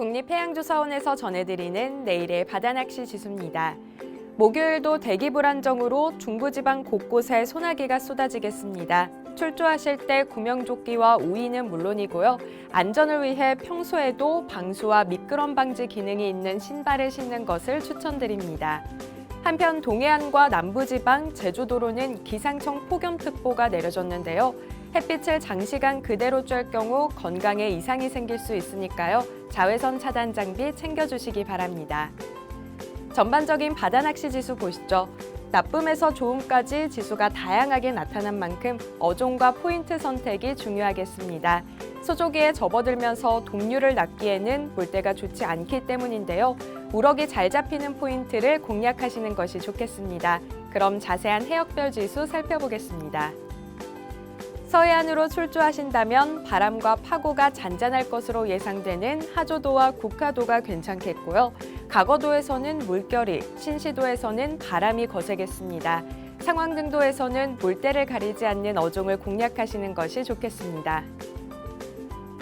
국립해양조사원에서 전해드리는 내일의 바다낚시 지수입니다. 목요일도 대기 불안정으로 중부지방 곳곳에 소나기가 쏟아지겠습니다. 출조하실 때 구명조끼와 우의는 물론이고요. 안전을 위해 평소에도 방수와 미끄럼 방지 기능이 있는 신발을 신는 것을 추천드립니다. 한편 동해안과 남부지방, 제주도로는 기상청 폭염특보가 내려졌는데요. 햇빛을 장시간 그대로 쬐 경우 건강에 이상이 생길 수 있으니까요. 자외선 차단 장비 챙겨주시기 바랍니다. 전반적인 바다 낚시 지수 보시죠. 나쁨에서 좋음까지 지수가 다양하게 나타난 만큼 어종과 포인트 선택이 중요하겠습니다. 소조기에 접어들면서 동류를 낚기에는 물때가 좋지 않기 때문인데요. 우럭이 잘 잡히는 포인트를 공략하시는 것이 좋겠습니다. 그럼 자세한 해역별 지수 살펴보겠습니다. 서해안으로 출조하신다면 바람과 파고가 잔잔할 것으로 예상되는 하조도와 국화도가 괜찮겠고요. 가거도에서는 물결이, 신시도에서는 바람이 거세겠습니다. 상황등도에서는 물때를 가리지 않는 어종을 공략하시는 것이 좋겠습니다.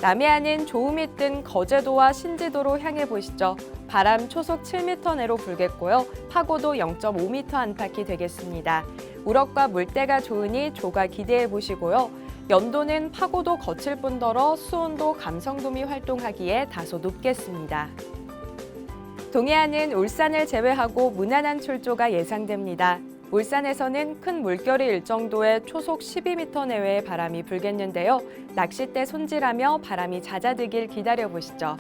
남해안은 조음이 뜬 거제도와 신지도로 향해 보시죠. 바람 초속 7m 내로 불겠고요. 파고도 0.5m 안팎이 되겠습니다. 우럭과 물때가 좋으니 조가 기대해 보시고요. 연도는 파고도 거칠 뿐더러 수온도 감성돔이 활동하기에 다소 높겠습니다. 동해안은 울산을 제외하고 무난한 출조가 예상됩니다. 울산에서는 큰 물결이 일 정도의 초속 12m 내외의 바람이 불겠는데요. 낚싯대 손질하며 바람이 잦아들길 기다려 보시죠.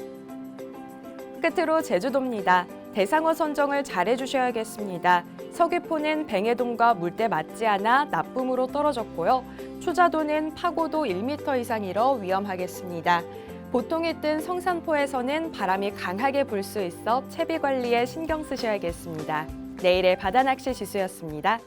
끝으로 제주도입니다. 대상어 선정을 잘 해주셔야겠습니다. 서귀포는 뱅해돔과 물때 맞지 않아 나쁨으로 떨어졌고요. 초자도는 파고도 1m 이상이러 위험하겠습니다. 보통이 뜬 성산포에서는 바람이 강하게 불 수 있어 채비 관리에 신경 쓰셔야겠습니다. 내일의 바다 낚시 지수였습니다.